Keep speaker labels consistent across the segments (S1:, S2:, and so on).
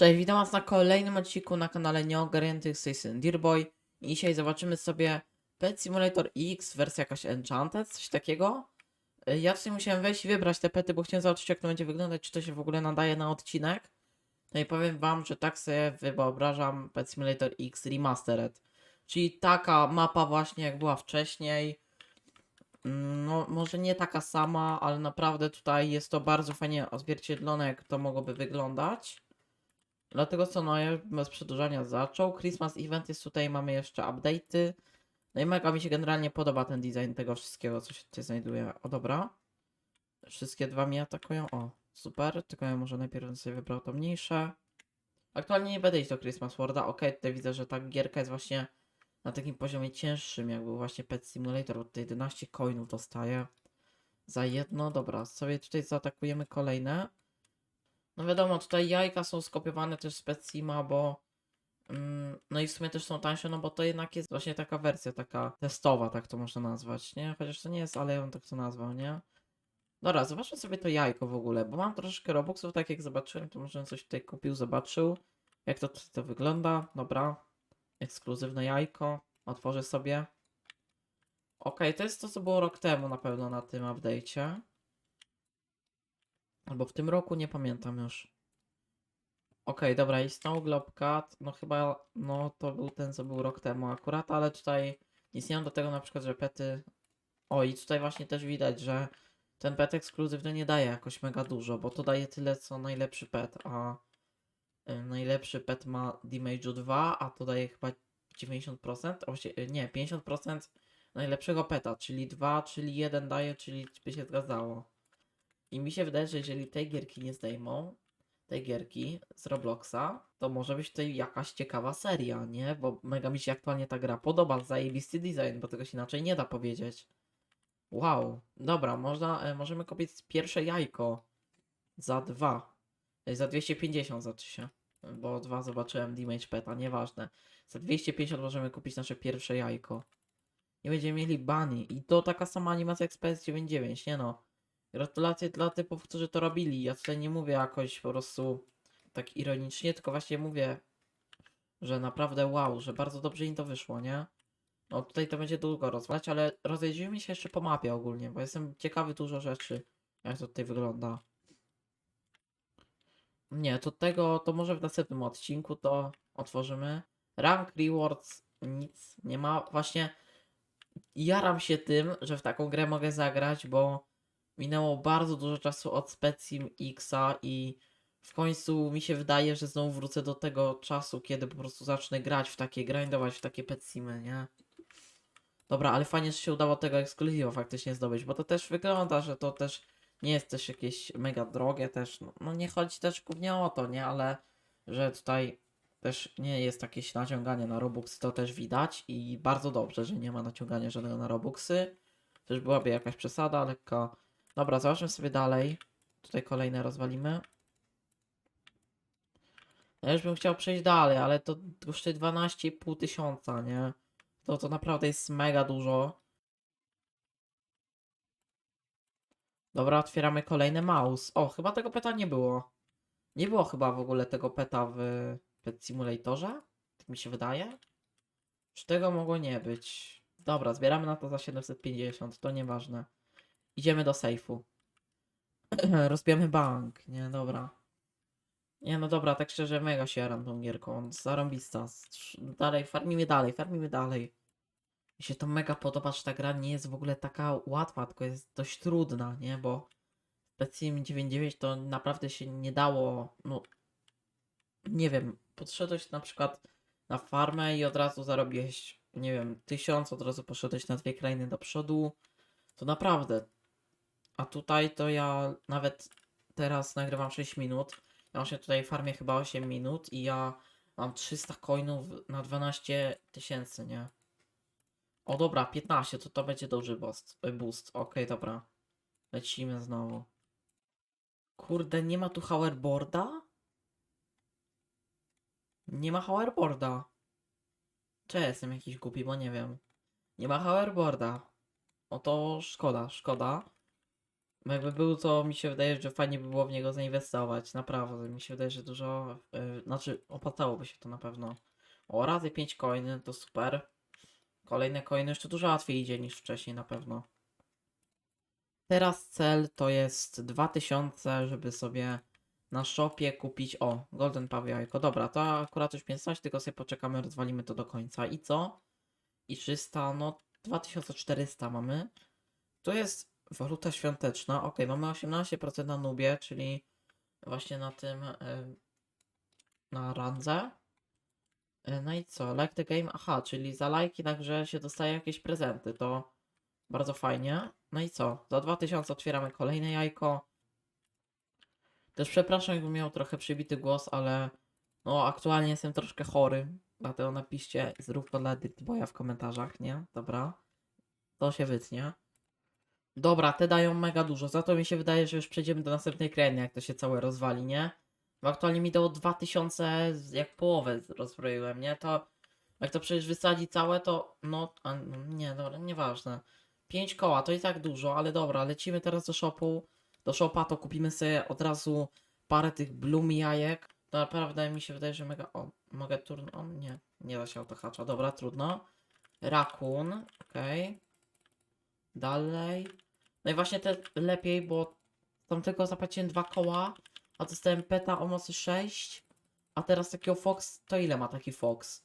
S1: Cześć, witam was na kolejnym odcinku na kanale Nieogarniętych strony Dearboy. I dzisiaj zobaczymy sobie Pet Simulator X, wersja jakaś Enchanted, coś takiego. Y, Ja tutaj musiałem wejść i wybrać te pety, bo chciałem zobaczyć jak to będzie wyglądać, czy to się w ogóle nadaje na odcinek. No i powiem wam, że tak sobie wyobrażam Pet Simulator X Remastered. Czyli taka mapa właśnie jak była wcześniej. Mm, No, może nie taka sama, ale naprawdę tutaj jest to bardzo fajnie odzwierciedlone, jak to mogłoby wyglądać. Dlatego co, no ja bez przedłużania zaczął. Christmas Event jest tutaj, mamy jeszcze update'y. No i mega mi się generalnie podoba ten design tego wszystkiego, co się tutaj znajduje. O dobra. Wszystkie dwa mnie atakują. O, super. Tylko ja może najpierw sobie wybrał to mniejsze. Aktualnie nie będę iść do Christmas Worlda. Ok, tutaj widzę, że ta gierka jest właśnie na takim poziomie cięższym, jak był właśnie Pet Simulator. Bo tutaj 11 coinów dostaję za jedno. Dobra, sobie tutaj zaatakujemy kolejne. No wiadomo, tutaj jajka są skopiowane też z Petsima, bo mm, no i w sumie też są tańsze, no bo to jednak jest właśnie taka wersja, taka testowa, tak to można nazwać, nie? Chociaż to nie jest, ale ja bym tak to nazwał, nie? Dobra, zobaczmy sobie to jajko w ogóle, bo mam troszeczkę robuxów, tak jak zobaczyłem, to może coś tutaj kupił, zobaczył, jak to, to wygląda, dobra, ekskluzywne jajko, otworzę sobie. Okej, to jest to, co było rok temu na pewno na tym update'cie. Albo w tym roku, nie pamiętam już. Okej, dobra, i Snow Globe Cat, no chyba, no to był ten, co był rok temu akurat, ale tutaj nic nie mam do tego na przykład, że pety... O, i tutaj właśnie też widać, że ten pet ekskluzywny nie daje jakoś mega dużo, bo to daje tyle, co najlepszy pet, a y, najlepszy pet ma damage'u 2, a to daje chyba 90%, a właściwie, y, nie, 50% najlepszego peta, czyli 2, czyli 1 daje, czyli by się zgadzało. I mi się wydaje, że jeżeli tej gierki nie zdejmą, tej gierki z Robloxa, to może być tutaj jakaś ciekawa seria, nie? Bo mega mi się aktualnie ta gra podoba, zajebisty design, bo tego się inaczej nie da powiedzieć. Wow, dobra, można, e, możemy kupić pierwsze jajko za dwa. Za 250 znaczy się, bo dwa zobaczyłem damage peta, nieważne. Za 250 możemy kupić nasze pierwsze jajko. I będziemy mieli bunny. I to taka sama animacja jak z PS99, nie no. Gratulacje dla typów, którzy to robili. Ja tutaj nie mówię jakoś po prostu tak ironicznie, tylko właśnie mówię, że naprawdę wow, że bardzo dobrze im to wyszło, nie? No tutaj to będzie długo rozmawiać, ale rozejrzyjmy się jeszcze po mapie ogólnie, bo jestem ciekawy dużo rzeczy, jak to tutaj wygląda. Nie, to tego, to może w następnym odcinku to otworzymy. Rank Rewards nic nie ma. Właśnie jaram się tym, że w taką grę mogę zagrać, bo minęło bardzo dużo czasu od Specim Xa i w końcu mi się wydaje, że znowu wrócę do tego czasu, kiedy po prostu zacznę grać w takie, grindować w takie petsimy, nie? Dobra, ale fajnie, że się udało tego ekskluzywa faktycznie zdobyć, bo to też wygląda, że to też nie jest też jakieś mega drogie też, no, no nie chodzi też głównie o to, nie? Ale że tutaj też nie jest jakieś naciąganie na Robuxy, to też widać i bardzo dobrze, że nie ma naciągania żadnego na Robuxy. Też byłaby jakaś przesada, lekka. Dobra, zobaczmy sobie dalej. Tutaj kolejne rozwalimy. Ja już bym chciał przejść dalej, ale to kosztuje 12,5 tysiąca, nie? To to naprawdę jest mega dużo. Dobra, otwieramy kolejny mouse. O, chyba tego peta nie było. Nie było chyba w ogóle tego peta w Pet Simulatorze? Tak mi się wydaje. Czy tego mogło nie być? Dobra, zbieramy na to za 750, to nieważne. Idziemy do sejfu. Rozbijamy bank, nie, dobra. Nie, no dobra, tak szczerze, mega się jaram tą gierką, zarąbista. Dalej, farmimy dalej, farmimy dalej. Mi się to mega podoba, że ta gra nie jest w ogóle taka łatwa, tylko jest dość trudna, nie, bo w PCM 99 to naprawdę się nie dało, no, nie wiem, podszedłeś na przykład na farmę i od razu zarobiłeś, nie wiem, tysiąc, od razu poszedłeś na dwie krainy do przodu, to naprawdę. A tutaj to ja nawet teraz nagrywam 6 minut, ja właśnie tutaj farmię chyba 8 minut i ja mam 300 coinów na 12 tysięcy, nie? O dobra, 15, to to będzie duży boost. boost. Okej, dobra. Lecimy znowu. Kurde, nie ma tu hoverboarda? Nie ma hoverboarda. Czy jestem jakiś głupi, bo nie wiem. Nie ma hoverboarda. O to szkoda, szkoda. Jakby był, to mi się wydaje, że fajnie by było w niego zainwestować. Naprawdę. Mi się wydaje, że dużo. Yy, znaczy, opłacałoby się to na pewno. O, razy 5 coiny to super. Kolejne coiny jeszcze dużo łatwiej idzie niż wcześniej na pewno. Teraz cel to jest 2000, żeby sobie na shopie kupić. O, Golden Pawy jajko. Dobra, to akurat już 15, tylko sobie poczekamy, rozwalimy to do końca. I co? I 300, no 2400 mamy. To jest waluta świąteczna. Ok, mamy 18% na nubie, czyli właśnie na tym y, na randze. Y, No i co? Like the game? Aha, czyli za lajki na grze się dostaje jakieś prezenty. To bardzo fajnie. No i co? Za 2000 otwieramy kolejne jajko. Też przepraszam, jakbym miał trochę przybity głos, ale no aktualnie jestem troszkę chory. Dlatego napiszcie zrób to dla Boya w komentarzach, nie? Dobra. To się wytnie. Dobra, te dają mega dużo. Za to mi się wydaje, że już przejdziemy do następnej krainy, jak to się całe rozwali, nie? Bo aktualnie mi dało 2000, z- jak połowę rozbroiłem, nie? To jak to przecież wysadzi całe, to no, a, no nie, dobra, nieważne. 5 koła to i tak dużo, ale dobra, lecimy teraz do shopu. Do shopa to kupimy sobie od razu parę tych bloom jajek. To naprawdę mi się wydaje, że mega. O, mogę turn. O, nie, nie da się autohacza. Dobra, trudno. Rakun, okej. Dalej. No i właśnie te lepiej, bo tam tylko zapłaciłem dwa koła, a dostałem peta o mocy 6. A teraz takiego Fox, to ile ma taki Fox?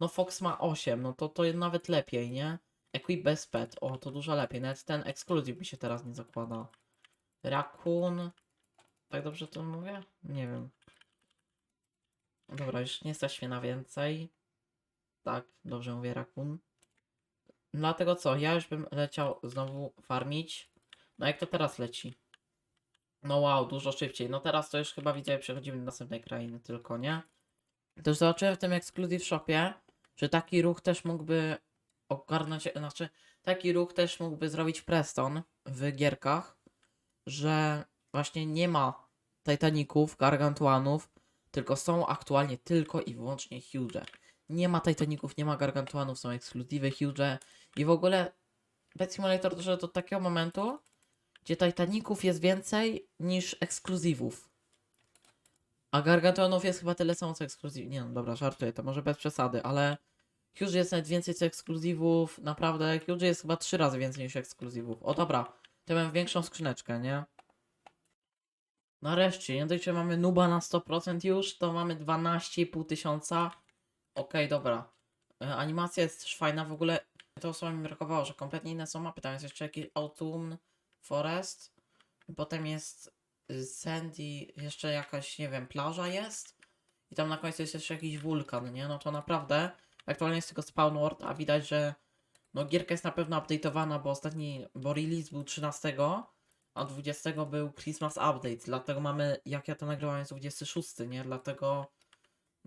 S1: No Fox ma 8, no to to nawet lepiej, nie? Equip bez pet, o to dużo lepiej, nawet ten ekskluzyw mi się teraz nie zakłada. Rakun, tak dobrze to mówię? Nie wiem. Dobra, już nie stać mnie na więcej. Tak, dobrze mówię, Rakun. Dlatego co, ja już bym leciał znowu farmić. No jak to teraz leci? No wow, dużo szybciej. No teraz to już chyba widzę, przechodzimy do następnej krainy tylko, nie? Już zobaczyłem w tym Exclusive Shopie, że taki ruch też mógłby ogarnąć, znaczy taki ruch też mógłby zrobić Preston w gierkach, że właśnie nie ma Titaników, Gargantuanów, tylko są aktualnie tylko i wyłącznie Huge. Nie ma Titaników, nie ma Gargantuanów, są ekskluzywy Huge i w ogóle Pet Simulator doszedł do takiego momentu, gdzie Titaników jest więcej niż ekskluzywów. A Gargantuanów jest chyba tyle samo co ekskluzywów. Nie no, dobra, żartuję, to może bez przesady, ale Huge jest nawet więcej co ekskluzywów. Naprawdę, Huge jest chyba trzy razy więcej niż ekskluzywów. O dobra, to mam większą skrzyneczkę, nie? Nareszcie, nie dość, że mamy nuba na 100% już, to mamy 12,5 tysiąca. Okej, dobra. E, Animacja jest też fajna, w ogóle to słowo mi brakowało, że kompletnie inne są mapy. Tam jest jeszcze jakiś Autumn Forest. Potem jest y, Sandy, jeszcze jakaś, nie wiem, plaża jest. I tam na końcu jest jeszcze jakiś wulkan, nie? No to naprawdę, aktualnie jest tylko Spawn World, a widać, że no gierka jest na pewno update'owana, bo ostatni, bo release był 13, a 20 był Christmas Update, dlatego mamy, jak ja to nagrywałem, jest 26, nie? Dlatego,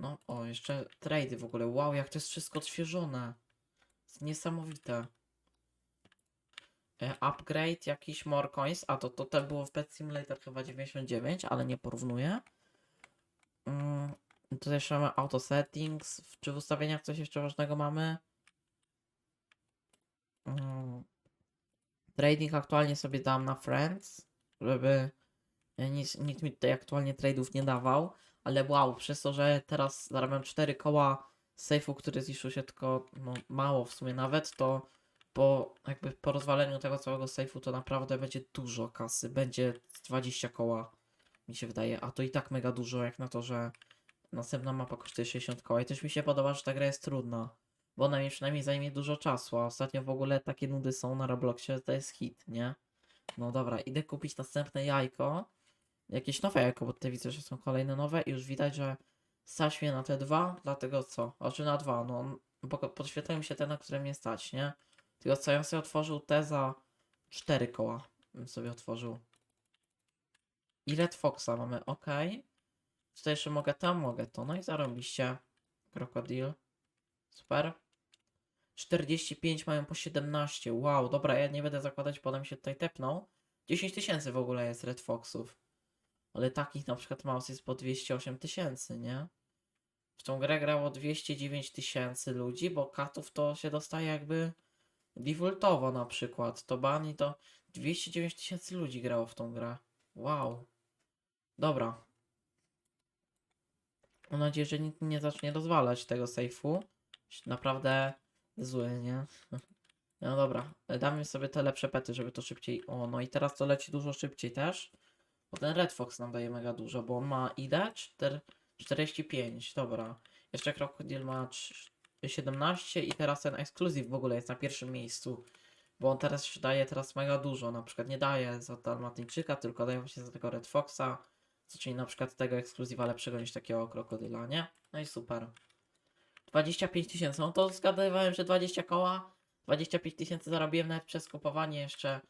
S1: no, o, jeszcze trady w ogóle, wow, jak to jest wszystko odświeżone. Jest niesamowite. E, Upgrade, jakiś more coins, a to, to, to było w Pet Simulator chyba 99, ale nie porównuję. Mm, tutaj jeszcze mamy auto settings, czy w ustawieniach coś jeszcze ważnego mamy? Mm, Trading aktualnie sobie dam na Friends, żeby e, nic, nikt mi tutaj aktualnie tradeów nie dawał, ale wow, przez to, że teraz zarabiam 4 koła z sejfu, który zniszczył się tylko no, mało w sumie nawet, to po jakby po rozwaleniu tego całego sejfu to naprawdę będzie dużo kasy, będzie z 20 koła mi się wydaje, a to i tak mega dużo jak na to, że następna mapa kosztuje 60 koła i też mi się podoba, że ta gra jest trudna. Bo ona mi przynajmniej zajmie dużo czasu, a ostatnio w ogóle takie nudy są na Robloxie, to jest hit, nie? No dobra, idę kupić następne jajko. Jakieś nowe jajko, bo widzę, że są kolejne nowe i już widać, że stać mnie na te dwa, dlatego co? Znaczy na dwa, no bo podświetlają mi się te, na które mnie stać, nie? Tylko co, ja sobie otworzył te za 4 koła, bym sobie otworzył. I Red Foxa mamy, ok. Tutaj jeszcze mogę tam, mogę to, no i zarobiście. Krokodil. Super. 45 mają po 17. Wow, dobra, ja nie będę zakładać, mi się tutaj tepnął. 10 tysięcy w ogóle jest Red Foxów. Ale takich na przykład mouse jest po 208 tysięcy, nie? W tą grę grało 209 tysięcy ludzi, bo katów to się dostaje jakby defaultowo na przykład. To bani to 209 tysięcy ludzi grało w tą grę. Wow. Dobra. Mam nadzieję, że nikt nie zacznie rozwalać tego sejfu. Naprawdę zły, nie? No dobra, damy sobie te lepsze pety, żeby to szybciej. O, no i teraz to leci dużo szybciej też. Bo ten Red Fox nam daje mega dużo, bo ma ile? 4, 45, dobra. Jeszcze Krokodil ma trz- 17 i teraz ten Exclusive w ogóle jest na pierwszym miejscu. Bo on teraz daje teraz mega dużo. Na przykład nie daje za Dalmatyńczyka, tylko daje właśnie za tego Red Foxa. co Czyli na przykład tego ekskluzywa lepszego niż takiego krokodyla, nie? No i super. 25 tysięcy, no to zgadywałem, że 20 koła. 25 tysięcy zarobiłem nawet przez kupowanie jeszcze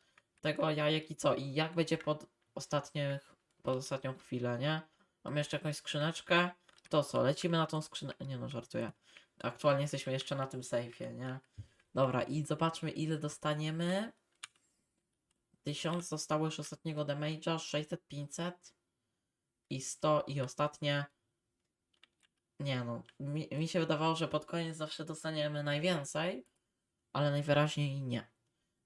S1: tego jajek i co? I jak będzie pod ostatnich, pod ostatnią chwilę, nie? Mam jeszcze jakąś skrzyneczkę. To co, lecimy na tą skrzyneczkę. Nie no, żartuję. Aktualnie jesteśmy jeszcze na tym sejfie, nie? Dobra, i zobaczmy ile dostaniemy. 1000 zostało już ostatniego damage'a, 600, 500 i 100 i ostatnie. Nie no, mi, mi się wydawało, że pod koniec zawsze dostaniemy najwięcej, ale najwyraźniej nie.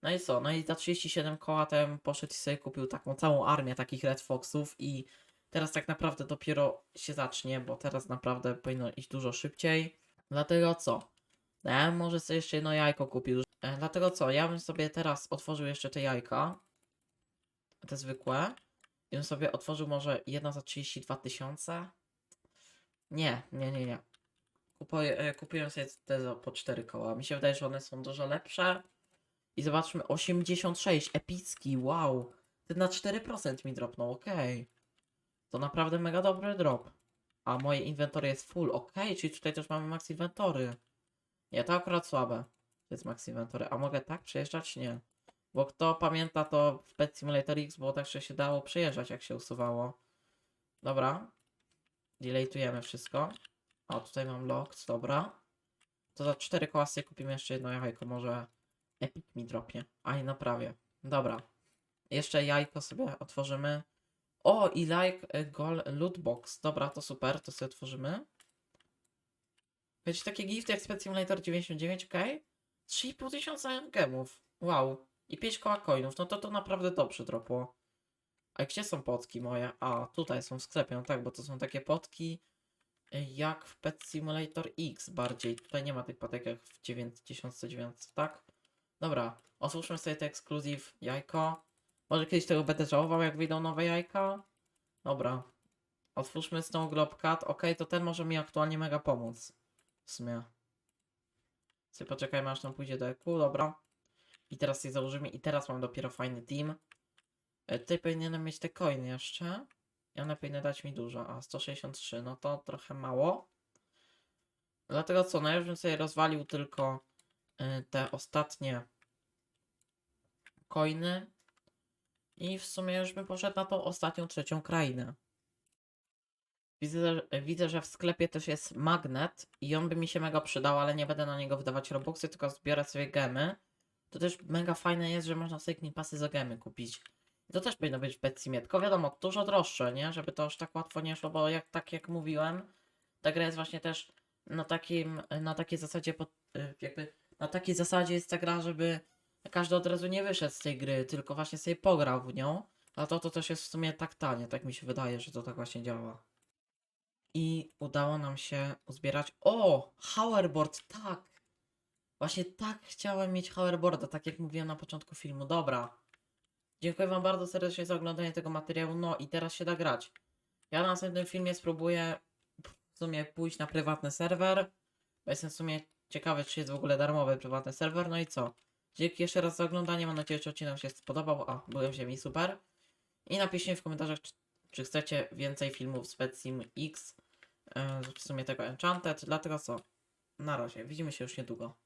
S1: No i co? No i za 37 koła bym poszedł i sobie kupił taką całą armię takich Red Foxów i teraz tak naprawdę dopiero się zacznie, bo teraz naprawdę powinno iść dużo szybciej. Dlatego co? No Ja może sobie jeszcze jedno jajko kupił. E, dlatego co? Ja bym sobie teraz otworzył jeszcze te jajka. Te zwykłe. I bym sobie otworzył może jedno za 32 tysiące. Nie, nie, nie, nie. Kupuję, e, kupiłem sobie te po 4 koła. Mi się wydaje, że one są dużo lepsze. I zobaczmy, 86, epicki, wow. Ten na 4% mi dropnął, okej. To naprawdę mega dobry drop. A moje inwentory jest full, okej, czyli tutaj też mamy max inwentory. Nie, to akurat słabe. To jest max inventory. A mogę tak przejeżdżać? Nie. Bo kto pamięta, to w Pet Simulator X było tak, że się dało przejeżdżać, jak się usuwało. Dobra. Delaytujemy wszystko. O, tutaj mam locked, dobra. To za 4 koła sobie kupimy jeszcze jedno jajko, może Epic mi dropnie. A i naprawię. Dobra. Jeszcze jajko sobie otworzymy. O, i like e, goal loot box. Dobra, to super, to sobie otworzymy. Wiecie, takie gifty jak Pet Simulator 99, ok? 3,5 tysiąca gemów. Wow. I 5 koła coinów. No to to naprawdę dobrze dropło. A gdzie są potki moje? A, tutaj są w sklepie, no tak, bo to są takie potki y, jak w Pet Simulator X bardziej. Tutaj nie ma tych potek jak w 99, tak? Dobra, otwórzmy sobie te ekskluzyw jajko. Może kiedyś tego będę żałował, jak wyjdą nowe jajka? Dobra. Otwórzmy Snow Globe Cat. Ok, to ten może mi aktualnie mega pomóc. W sumie. Sobie poczekajmy aż tam pójdzie do EQ, dobra. I teraz je założymy i teraz mam dopiero fajny team. E, Tutaj powinienem mieć te coiny jeszcze. I one powinny dać mi dużo. A 163, no to trochę mało. Dlatego co, no ja bym sobie rozwalił tylko te ostatnie coiny. I w sumie już bym poszedł na tą ostatnią, trzecią krainę. Widzę, widzę, że w sklepie też jest magnet i on by mi się mega przydał, ale nie będę na niego wydawać robuxy, tylko zbiorę sobie gemy. To też mega fajne jest, że można sobie pasy za gemy kupić. To też powinno być w Petsimie, tylko wiadomo, dużo droższe, nie? Żeby to aż tak łatwo nie szło, bo jak, tak jak mówiłem, ta gra jest właśnie też na takim, na takiej zasadzie, pod, y, jakby na takiej zasadzie jest ta gra, żeby każdy od razu nie wyszedł z tej gry, tylko właśnie sobie pograł w nią. A to, to też jest w sumie tak tanie, tak mi się wydaje, że to tak właśnie działa. I udało nam się uzbierać. O! Hoverboard, tak! Właśnie tak chciałem mieć hoverboarda, tak jak mówiłem na początku filmu. Dobra. Dziękuję Wam bardzo serdecznie za oglądanie tego materiału. No i teraz się da grać. Ja na następnym filmie spróbuję w sumie pójść na prywatny serwer. Bo jestem w sumie ciekawy, czy jest w ogóle darmowy prywatny serwer. No i co? Dzięki jeszcze raz za oglądanie. Mam nadzieję, że odcinek się spodobał. A, byłem w ziemi, super. I napiszcie mi w komentarzach, czy, czy chcecie więcej filmów z Pet Sim X. e, W sumie tego Enchanted. Dlatego co? Na razie. Widzimy się już niedługo.